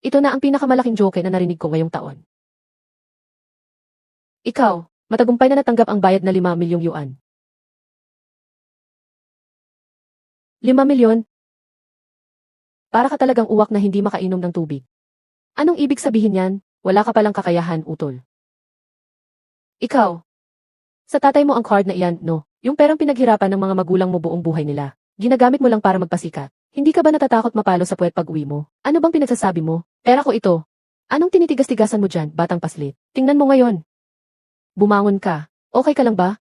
Ito na ang pinakamalaking joke na narinig ko ngayong taon. Ikaw, matagumpay na natanggap ang bayad na 5 milyong yuan. 5 milyon? Para ka talagang uwak na hindi makainom ng tubig. Anong ibig sabihin yan? Wala ka palang kakayahan, utol. Ikaw. Sa tatay mo ang card na iyan, no? Yung perang pinaghirapan ng mga magulang mo buong buhay nila. Ginagamit mo lang para magpasikat. Hindi ka ba natatakot mapalo sa puwet pag uwi mo? Ano bang pinagsasabi mo? Pera ko ito. Anong tinitigas-tigasan mo dyan, batang paslit? Tingnan mo ngayon. Bumangon ka. Okay ka lang ba?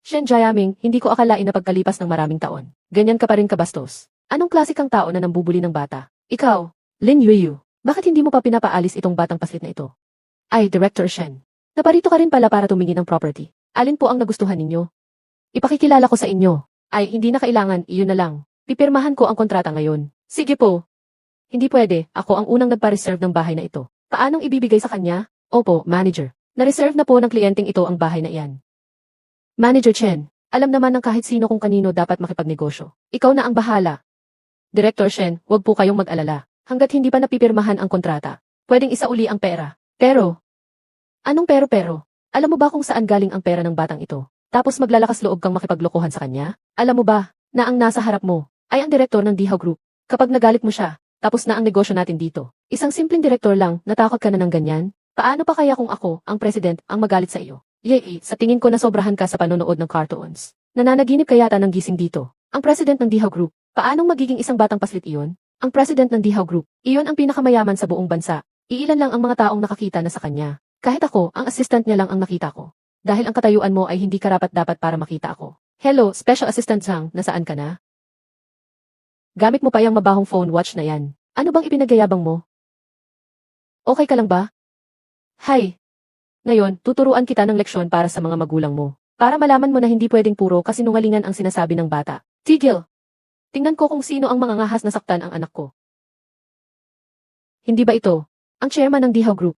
Shen Jiaming, hindi ko akalain na pagkalipas ng maraming taon. Ganyan ka pa rin kabastos. Anong klase kang tao na nambubuli ng bata? Ikaw, Lin Yuyu, bakit hindi mo pa pinapaalis itong batang paslit na ito? Ay, Director Shen. Naparito ka rin pala para tumingin ng property. Alin po ang nagustuhan ninyo? Ipakikilala ko sa inyo. Ay, hindi na kailangan, iyon na lang. Pipirmahan ko ang kontrata ngayon. Sige po. Hindi pwede, ako ang unang nagpa-reserve ng bahay na ito. Paanong ibibigay sa kanya? Opo, manager. Na-reserve na po ng kliyenteng ito ang bahay na iyan. Manager Chen, alam naman ng kahit sino kung kanino dapat makipagnegosyo. Ikaw na ang bahala. Director Shen, huwag po kayong mag-alala. Hanggat hindi pa napipirmahan ang kontrata, pwedeng isauli ang pera. Pero, anong pero-pero? Alam mo ba kung saan galing ang pera ng batang ito? Tapos maglalakas loob kang makipaglokohan sa kanya? Alam mo ba, na ang nasa harap mo, ay ang direktor ng Dihaw Group. Kapag nagalit mo siya, tapos na ang negosyo natin dito. Isang simpleng direktor lang, natakot ka na ng ganyan? Paano pa kaya kung ako, ang president, ang magalit sa iyo? Yei, sa tingin ko nasobrahan ka sa panonood ng cartoons. Nananaginip ka yata ng gising dito. Ang president ng Dihaw Group, paanong magiging isang batang paslit iyon? Ang president ng Dihaw Group, iyon ang pinakamayaman sa buong bansa. Iilan lang ang mga taong nakakita na sa kanya. Kahit ako, ang assistant niya lang ang nakita ko. Dahil ang katayuan mo ay hindi karapat dapat para makita ako. Hello, Special Assistant Zhang, nasaan ka na? Gamit mo pa yung mabahong phone watch na yan. Ano bang ipinagyayabang mo? Okay ka lang ba? Hi. Ngayon, tuturuan kita ng leksyon para sa mga magulang mo. Para malaman mo na hindi pwedeng puro kasinungalingan ang sinasabi ng bata. Tigil! Tingnan ko kung sino ang mga ngahas na saktan ang anak ko. Hindi ba ito? Ang chairman ng Dihaw Group.